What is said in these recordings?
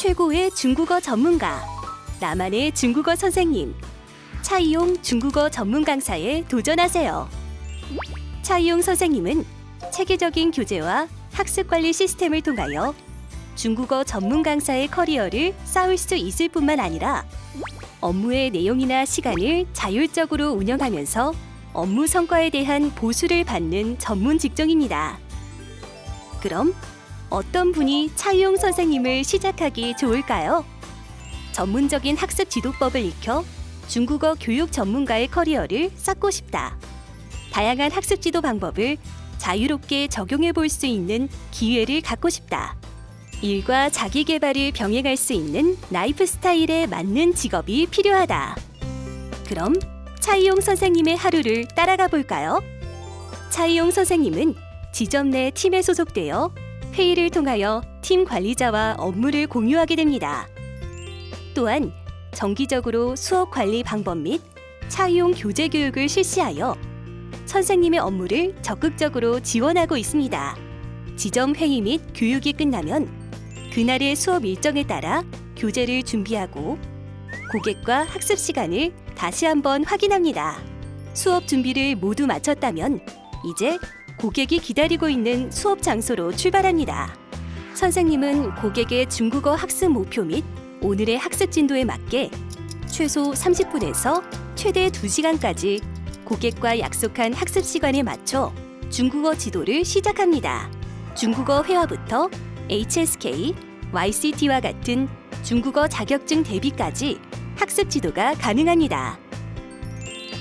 최고의 중국어 전문가, 나만의 중국어 선생님, 차이용 중국어 전문 강사에 도전하세요. 차이용 선생님은 체계적인 교재와 학습 관리 시스템을 통하여 중국어 전문 강사의 커리어를 쌓을 수 있을 뿐만 아니라 업무의 내용이나 시간을 자율적으로 운영하면서 업무 성과에 대한 보수를 받는 전문 직종입니다. 그럼 어떤 분이 차이용 선생님을 시작하기 좋을까요? 전문적인 학습 지도법을 익혀 중국어 교육 전문가의 커리어를 쌓고 싶다. 다양한 학습 지도 방법을 자유롭게 적용해 볼 수 있는 기회를 갖고 싶다. 일과 자기 개발을 병행할 수 있는 라이프 스타일에 맞는 직업이 필요하다. 그럼 차이용 선생님의 하루를 따라가 볼까요? 차이용 선생님은 지점 내 팀에 소속되어 회의를 통하여 팀 관리자와 업무를 공유하게 됩니다. 또한 정기적으로 수업 관리 방법 및 차이용 교재 교육을 실시하여 선생님의 업무를 적극적으로 지원하고 있습니다. 지점 회의 및 교육이 끝나면 그날의 수업 일정에 따라 교재를 준비하고 고객과 학습 시간을 다시 한번 확인합니다. 수업 준비를 모두 마쳤다면 이제 고객이 기다리고 있는 수업 장소로 출발합니다. 선생님은 고객의 중국어 학습 목표 및 오늘의 학습 진도에 맞게 최소 30분에서 최대 2시간까지 고객과 약속한 학습 시간에 맞춰 중국어 지도를 시작합니다. 중국어 회화부터 HSK, YCT와 같은 중국어 자격증 대비까지 학습 지도가 가능합니다.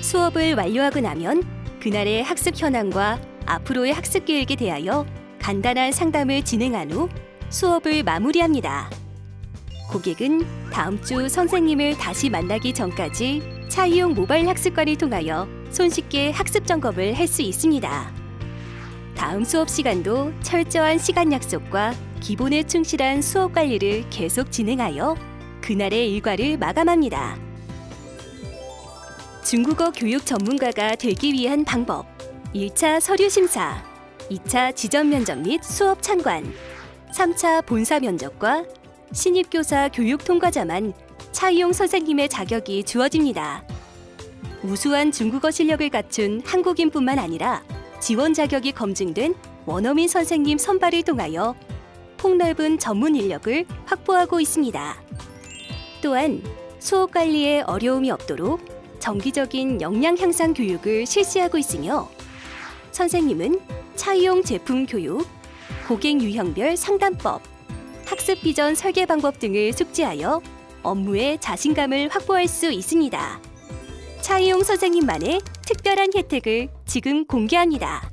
수업을 완료하고 나면 그날의 학습 현황과 앞으로의 학습 계획에 대하여 간단한 상담을 진행한 후 수업을 마무리합니다. 고객은 다음 주 선생님을 다시 만나기 전까지 차이용 모바일 학습관을 통하여 손쉽게 학습 점검을 할 수 있습니다. 다음 수업 시간도 철저한 시간 약속과 기본에 충실한 수업 관리를 계속 진행하여 그날의 일과를 마감합니다. 중국어 교육 전문가가 되기 위한 방법 1차 서류 심사 2차 지점 면접 및 수업 참관 3차 본사 면접과 신입교사 교육 통과자만 차이용 선생님의 자격이 주어집니다. 우수한 중국어 실력을 갖춘 한국인뿐만 아니라 지원 자격이 검증된 원어민 선생님 선발을 통하여 폭넓은 전문 인력을 확보하고 있습니다. 또한 수업 관리에 어려움이 없도록 정기적인 역량 향상 교육을 실시하고 있으며 선생님은 차이용 제품 교육, 고객 유형별 상담법, 학습 비전 설계 방법 등을 숙지하여 업무에 자신감을 확보할 수 있습니다. 차이용 선생님만의 특별한 혜택을 지금 공개합니다.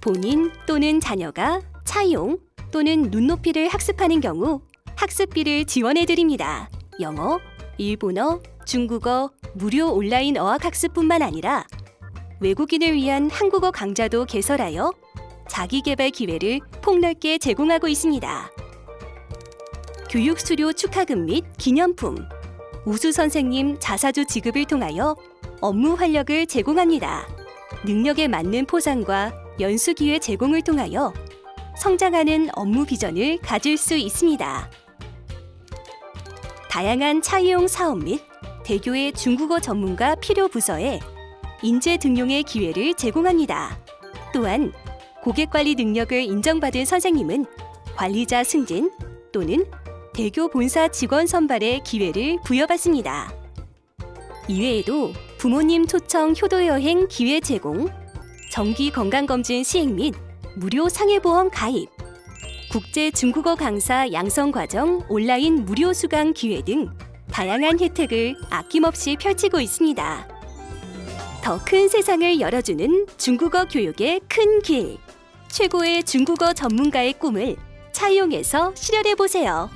본인 또는 자녀가 차이용 또는 눈높이를 학습하는 경우 학습비를 지원해 드립니다. 영어, 일본어, 중국어 무료 온라인 어학 학습뿐만 아니라 외국인을 위한 한국어 강좌도 개설하여 자기 개발 기회를 폭넓게 제공하고 있습니다. 교육 수료 축하금 및 기념품, 우수 선생님 자사주 지급을 통하여 업무 활력을 제공합니다. 능력에 맞는 포상과 연수 기회 제공을 통하여 성장하는 업무 비전을 가질 수 있습니다. 다양한 차이용 사업 및 대교의 중국어 전문가 필요 부서에 인재 등용의 기회를 제공합니다. 또한 고객 관리 능력을 인정받은 선생님은 관리자 승진 또는 대교 본사 직원 선발의 기회를 부여받습니다. 이외에도 부모님 초청 효도 여행 기회 제공, 정기 건강 검진 시행 및 무료 상해보험 가입, 국제 중국어 강사 양성 과정 온라인 무료 수강 기회 등 다양한 혜택을 아낌없이 펼치고 있습니다. 더 큰 세상을 열어주는 중국어 교육의 큰 길. 최고의 중국어 전문가의 꿈을 차이용에서 실현해 보세요.